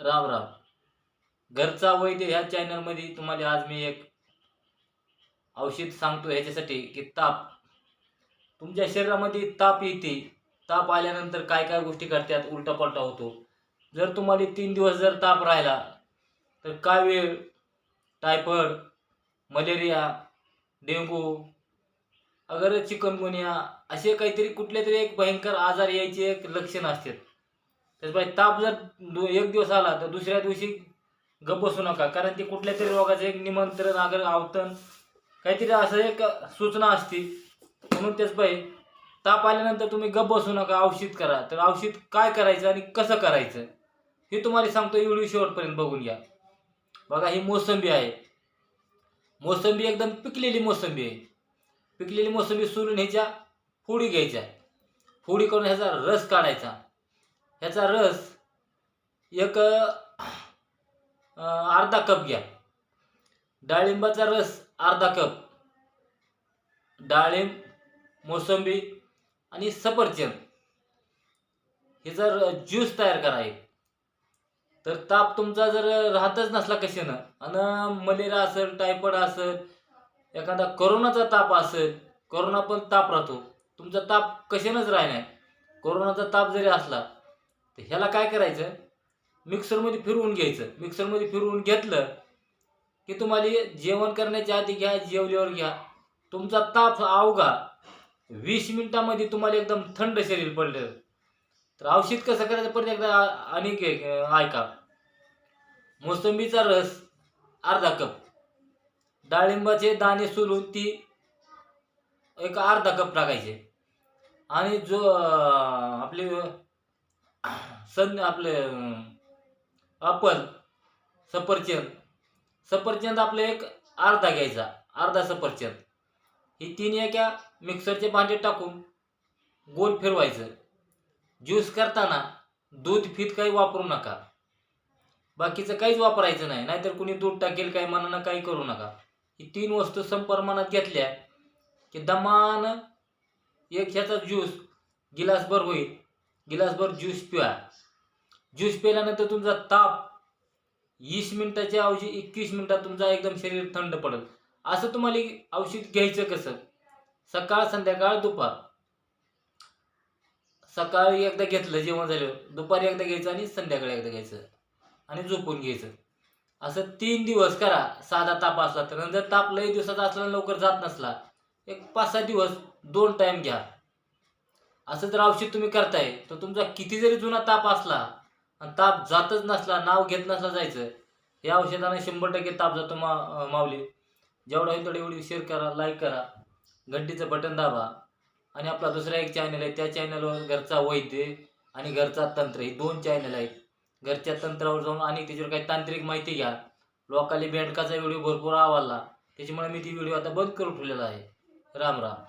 राम राम. घरचा वैद्य ह्या चॅनलमध्ये तुम्हाला आज मी एक औषध सांगतो ह्याच्यासाठी की ताप. तुमच्या शरीरामध्ये ताप येते. ताप आल्यानंतर काय काय गोष्टी करतात उलटा पलटा होतो. जर तुम्हाला तीन दिवस जर ताप राहिला तर काय वेळ टायफॉइड मलेरिया डेंगू अगर चिकनगुनिया असे काहीतरी कुठले तरी एक भयंकर आजार यायचे एक लक्षण असतात. त्याच्यामुळे ताप जर एक दिवस आला तर दुसऱ्या दिवशी गप बसू नका. कारण ते कुठल्या तरी रोगाचं एक निमंत्रण अगर आवतन काहीतरी असं एक सूचना असते. म्हणून त्याच पाहिजे ताप आल्यानंतर तुम्ही गप बसू नका औषध करा. तर औषध काय करायचं आणि कसं करायचं? हे तुम्हाला सांगतो व्हिडिओ शेवटपर्यंत बघून घ्या. बघा ही मोसंबी आहे. मोसंबी एकदम पिकलेली मोसंबी आहे. पिकलेली मोसंबी सोलून ह्याच्या फोडी घ्यायच्या. फोडी करून ह्याचा रस काढायचा. ह्याचा रस एक अर्धा कप घ्या. डाळिंबाचा रस अर्धा कप. डाळिंब मोसंबी आणि सफरचंद. हे जर ज्यूस तयार कराय तर ताप तुमचा जर राहतच नसला कशानं आणि मलेरिया असेल टायफॉइड असेल एखादा करोनाचा ताप असेल करोना पण ताप राहतो. तुमचा ताप कशानंच राहणार कोरोनाचा ताप जरी असला तर ह्याला काय करायचं? मिक्सरमध्ये फिरवून घ्यायचं. मिक्सरमध्ये फिरवून घेतलं की तुम्हाला जेवण करण्याच्या आधी घ्या जेवल्यावर घ्या. तुमचा ताप अवघा. वीस मिनिटामध्ये तुम्हाला एकदम थंड शरीर पडलं. तर औषध कसं करायचं परत एकदा आणि ऐका. मोसंबीचा रस अर्धा कप. डाळिंबाचे दाणे सोलून ती एक अर्धा कप टाकायचे. आणि जो आपली आपले सन आपले अप्पल सफरचंद. सफरचंद आपले एक अर्धा घ्यायचा अर्धा सफरचंद. ही तीन एका मिक्सरचे भांडे टाकून गोल फिरवायचं. ज्यूस करताना दूध फीत काही वापरू नका. बाकीचं काहीच वापरायचं नाही नाहीतर कुणी दूध टाकेल काही मनानं काही करू नका. ही तीन वस्तू संप्रमाणात घेतल्या की दमान एक ह्याचा ज्यूस गिलासभर होईल. गिलासभर ज्यूस पिवा ज्यूस पिल्यानंतर तुमचा ताप वीस मिनिटाच्या ऐवजी एकवीस मिनिटात तुमचा एकदम शरीर थंड पडेल. असं तुम्हाला औषध घ्यायचं कसं? सकाळ संध्याकाळ दुपार. सकाळी एकदा घेतलं जेवण झालं दुपारी एकदा घ्यायचं आणि संध्याकाळी एकदा घ्यायचं आणि झोपून घ्यायचं. असं तीन दिवस करा साधा ताप असला तर. नंतर ताप लई दिवसाचा असला लवकर जात नसला एक पाच सहा दिवस दोन टाईम घ्या. असं जर औषध तुम्ही करताय तर तुमचा किती जरी जुना ताप असला आणि ताप जातच नसला नाव घेत नसला जायचं या औषधाने शंभर टक्के ताप जातो मा मावली माऊली. जेवढा होईल तेवढी एवढी शेअर करा लाईक करा घंटीचं बटन दाबा आणि आपला दुसरा एक चॅनल आहे त्या चॅनलवर घरचा वैद्य आणि घरचा तंत्र हे दोन चॅनल आहेत. घरच्या तंत्रावर जाऊन आणि त्याच्यावर काही तांत्रिक माहिती घ्या. लोकाली बँडकाचा व्हिडिओ भरपूर आवडला त्याच्यामुळे मी ती व्हिडिओ आता बंद करून ठेवलेला आहे. राम राम.